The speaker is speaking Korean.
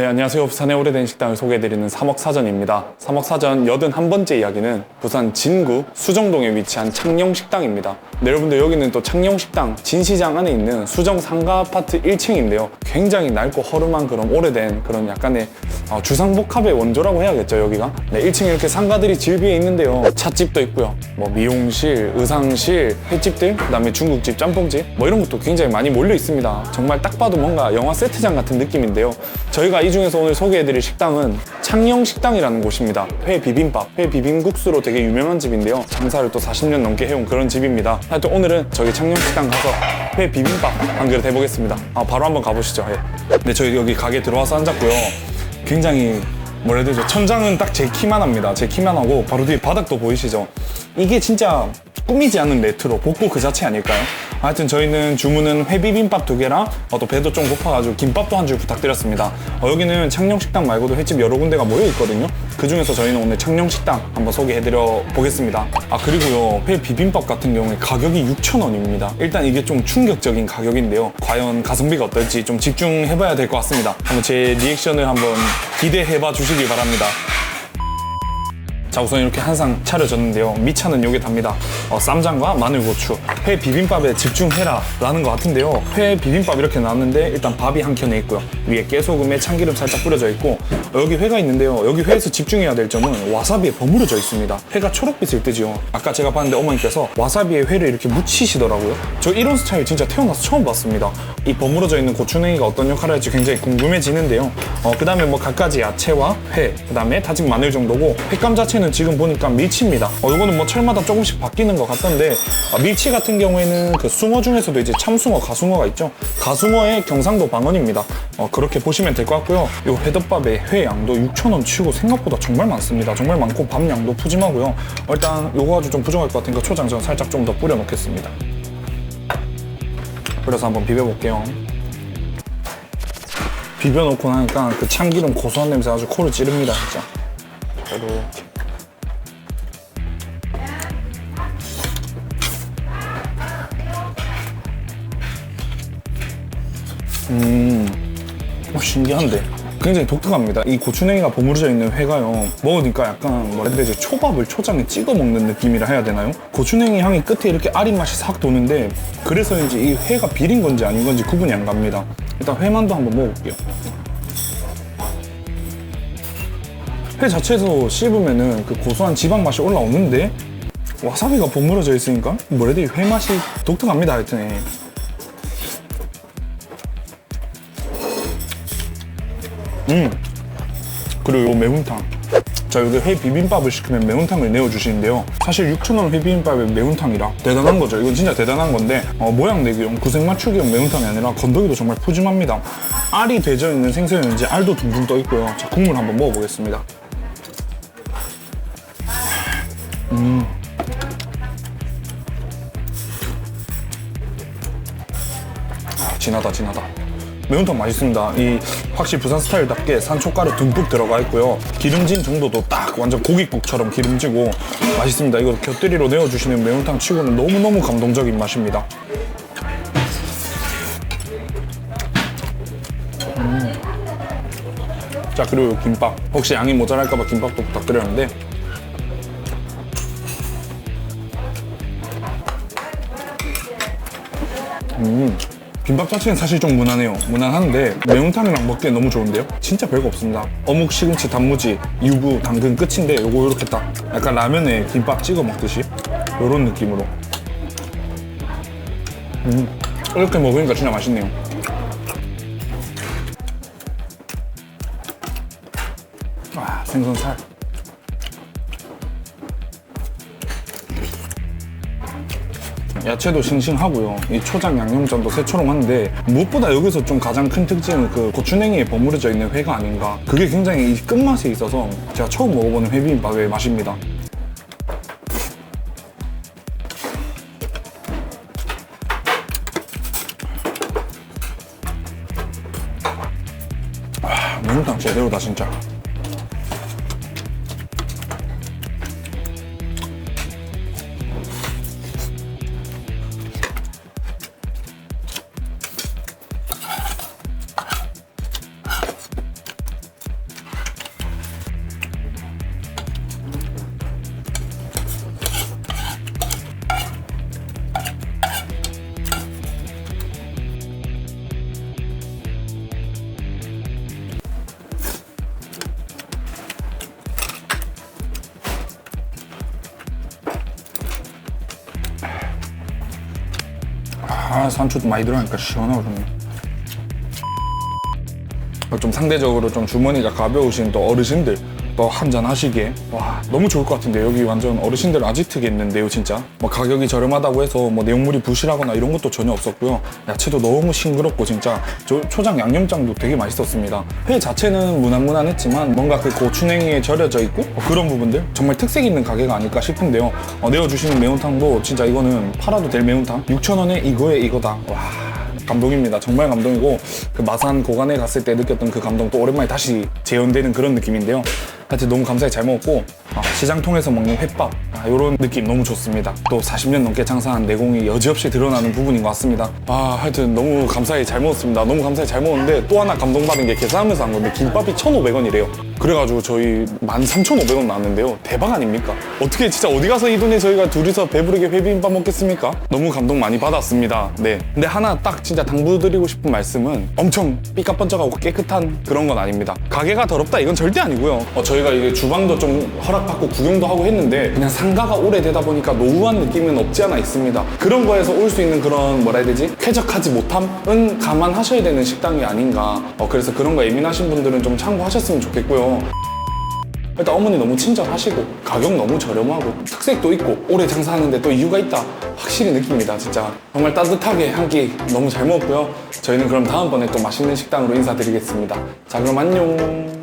네, 안녕하세요. 부산의 오래된 식당을 소개해드리는 삼억사전입니다. 삼억사전 81번째 이야기는 부산 진구 수정동에 위치한 창녕식당입니다. 네, 여러분들 여기는 또 창녕식당 진시장 안에 있는 수정 상가 아파트 1층인데요. 굉장히 낡고 허름한 그런 오래된 그런 약간의 어, 주상복합의 원조라고 해야겠죠, 여기가. 네, 1층에 이렇게 상가들이 질비해 있는데요. 찻집도 있고요. 뭐 미용실, 의상실, 횟집들, 그다음에 중국집, 짬뽕집 뭐 이런 것도 굉장히 많이 몰려 있습니다. 정말 딱 봐도 뭔가 영화 세트장 같은 느낌인데요. 저희가 이 중에서 오늘 소개해드릴 식당은 창녕식당이라는 곳입니다. 회 비빔밥, 회 비빔국수로 되게 유명한 집인데요. 장사를 또 40년 넘게 해온 그런 집입니다. 하여튼 오늘은 저기 창녕식당 가서 회 비빔밥 한 그릇 해보겠습니다. 아, 바로 한번 가보시죠. 예. 네, 저희 여기 가게 들어와서 앉았고요. 굉장히 뭐라 해야 되죠? 천장은 딱 제 키만 합니다. 제 키만 하고 바로 뒤에 바닥도 보이시죠? 이게 진짜 꾸미지 않는 레트로 복고 그 자체 아닐까요? 하여튼 저희는 주문은 회비빔밥 두 개랑 어, 또 배도 좀 고파가지고 김밥도 한 줄 부탁드렸습니다. 어, 여기는 창녕식당 말고도 횟집 여러 군데가 모여 있거든요. 그 중에서 저희는 오늘 창녕식당 한번 소개해드려 보겠습니다. 아 그리고요 회 비빔밥 같은 경우에 가격이 6,000원입니다. 일단 이게 좀 충격적인 가격인데요. 과연 가성비가 어떨지 좀 집중해봐야 될 것 같습니다. 한번 제 리액션을 한번 기대해봐 주시기 바랍니다. 자 우선 이렇게 한 상 차려졌는데요. 미차는 요게 답니다. 어, 쌈장과 마늘고추. 회 비빔밥에 집중해라 라는 것 같은데요. 회 비빔밥 이렇게 나왔는데 일단 밥이 한 켠에 있고요. 위에 깨소금에 참기름 살짝 뿌려져 있고 어, 여기 회가 있는데요. 여기 회에서 집중해야 될 점은 와사비에 버무려져 있습니다. 회가 초록빛을 뜨지요. 아까 제가 봤는데 어머니께서 와사비에 회를 이렇게 묻히시더라고요. 저 이런 스타일 진짜 태어나서 처음 봤습니다. 이 버무려져 있는 고추냉이가 어떤 역할을 할지 굉장히 궁금해지는데요. 어, 그 다음에 뭐 갖가지 야채와 회, 그 다음에 다진 마늘 정도고 횟감 자체는 지금 보니까 밀치입니다. 어, 이거는 뭐 철마다 조금씩 바뀌는 것 같던데 어, 밀치 같은 경우에는 그 숭어 중에서도 이제 참숭어, 가숭어가 있죠. 가숭어의 경상도 방언입니다. 어, 그렇게 보시면 될 것 같고요. 이 회덮밥의 회 양도 6,000원 치고 생각보다 정말 많습니다. 정말 많고 밥 양도 푸짐하고요. 어, 일단 요거 가지고 좀 부족할 것 같으니까 초장 전 살짝 좀 더 뿌려 놓겠습니다. 뿌려서 한번 비벼볼게요. 비벼놓고 나니까 그 참기름 고소한 냄새 아주 코를 찌릅니다, 진짜. 이렇 게. 어, 신기한데. 굉장히 독특합니다. 이 고추냉이가 버무려져 있는 회가요. 먹으니까 약간 해야 되지? 초밥을 초장에 찍어 먹는 느낌이라 해야 되나요? 고추냉이 향이 끝에 이렇게 아린 맛이 싹 도는데 그래서인지 이 회가 비린 건지 아닌 건지 구분이 안 갑니다. 일단 회만도 한번 먹어볼게요. 회 자체에서 씹으면은 그 고소한 지방 맛이 올라오는데 와사비가 버무려져 있으니까 뭐라 해야 되지? 회 맛이 독특합니다. 하여튼. 음. 그리고 요 매운탕. 자, 여기 회 비빔밥을 시키면 매운탕을 내어주시는데요. 사실 6,000원 회 비빔밥에 매운탕이라 대단한 거죠. 이건 진짜 대단한 건데, 어, 모양 내기용, 구색 맞추기용 매운탕이 아니라 건더기도 정말 푸짐합니다. 알이 되져 있는 생선이었는지 알도 둥둥 떠 있고요. 자, 국물 한번 먹어보겠습니다. 음. 아, 진하다, 진하다. 매운탕 맛있습니다. 이 확실히 부산 스타일답게 산초가루 듬뿍 들어가 있고요. 기름진 정도도 딱 완전 고깃국처럼 기름지고 맛있습니다. 이거 곁들이로 내어주시는 매운탕 치고는 너무너무 감동적인 맛입니다. 음. 자 그리고 김밥 혹시 양이 모자랄까봐 김밥도 부탁드렸는데 음. 김밥 자체는 사실 좀 무난해요. 무난한데 매운탕이랑 먹기에 너무 좋은데요? 진짜 별거 없습니다. 어묵, 시금치, 단무지, 유부, 당근 끝인데 요거 이렇게 딱 약간 라면에 김밥 찍어 먹듯이 요런 느낌으로 음, 이렇게 먹으니까 진짜 맛있네요. 아, 생선살. 야채도 싱싱하고요. 이 초장 양념전도 새초롬한데 무엇보다 여기서 좀 가장 큰 특징은 그 고추냉이에 버무려져 있는 회가 아닌가. 그게 굉장히 이 끝맛에 있어서 제가 처음 먹어보는 회비빔밥의 맛입니다. 아, 매운탕 제대로다 진짜. 아 산초도 많이 들어가니까 시원하고 좋네. 어, 좀 상대적으로 좀 주머니가 가벼우신 또 어르신들 또 한잔 하시기에 와 너무 좋을 것 같은데. 여기 완전 어르신들 아지트겠는데요 진짜. 뭐 가격이 저렴하다고 해서 뭐 내용물이 부실하거나 이런 것도 전혀 없었고요. 야채도 너무 싱그럽고 진짜 저 초장 양념장도 되게 맛있었습니다. 회 자체는 무난무난했지만 뭔가 그 고추냉이에 절여져 있고 어, 그런 부분들 정말 특색 있는 가게가 아닐까 싶은데요. 어, 내어주시는 매운탕도 진짜 이거는 팔아도 될 매운탕. 6,000원에 이거에 이거다. 와 감동입니다. 정말 감동이고 그 마산 고관에 갔을 때 느꼈던 그 감동 또 오랜만에 다시 재현되는 그런 느낌인데요. 하여튼 너무 감사히 잘 먹었고 아, 시장 통해서 먹는 횟밥 아, 이런 느낌 너무 좋습니다. 또 40년 넘게 장사한 내공이 여지없이 드러나는 부분인 것 같습니다. 아 하여튼 너무 감사히 잘 먹었습니다. 너무 감사히 잘 먹었는데 또 하나 감동받은 게 계산하면서 한 건데 김밥이 1,500원이래요. 그래가지고 저희 13,500원 나왔는데요. 대박 아닙니까? 어떻게 진짜 어디 가서 이 돈에 저희가 둘이서 배부르게 회비빔밥 먹겠습니까? 너무 감동 많이 받았습니다. 네. 근데 하나 딱 진짜 당부드리고 싶은 말씀은 엄청 삐까번쩍하고 깨끗한 그런 건 아닙니다. 가게가 더럽다 이건 절대 아니고요. 어, 저희가 이게 주방도 좀 허락받고 구경도 하고 했는데 그냥 상가가 오래되다 보니까 노후한 느낌은 없지 않아 있습니다. 그런 거에서 올 수 있는 그런 뭐라 해야 되지? 쾌적하지 못함은 감안하셔야 되는 식당이 아닌가. 어, 그래서 그런 거 예민하신 분들은 좀 참고하셨으면 좋겠고요. 일단 어머니 너무 친절하시고 가격 너무 저렴하고 특색도 있고 오래 장사하는데 또 이유가 있다 확실히 느낍니다 진짜 정말 따뜻하게 한 끼 너무 잘 먹었고요 저희는 그럼 다음번에 또 맛있는 식당으로 인사드리겠습니다 자 그럼 안녕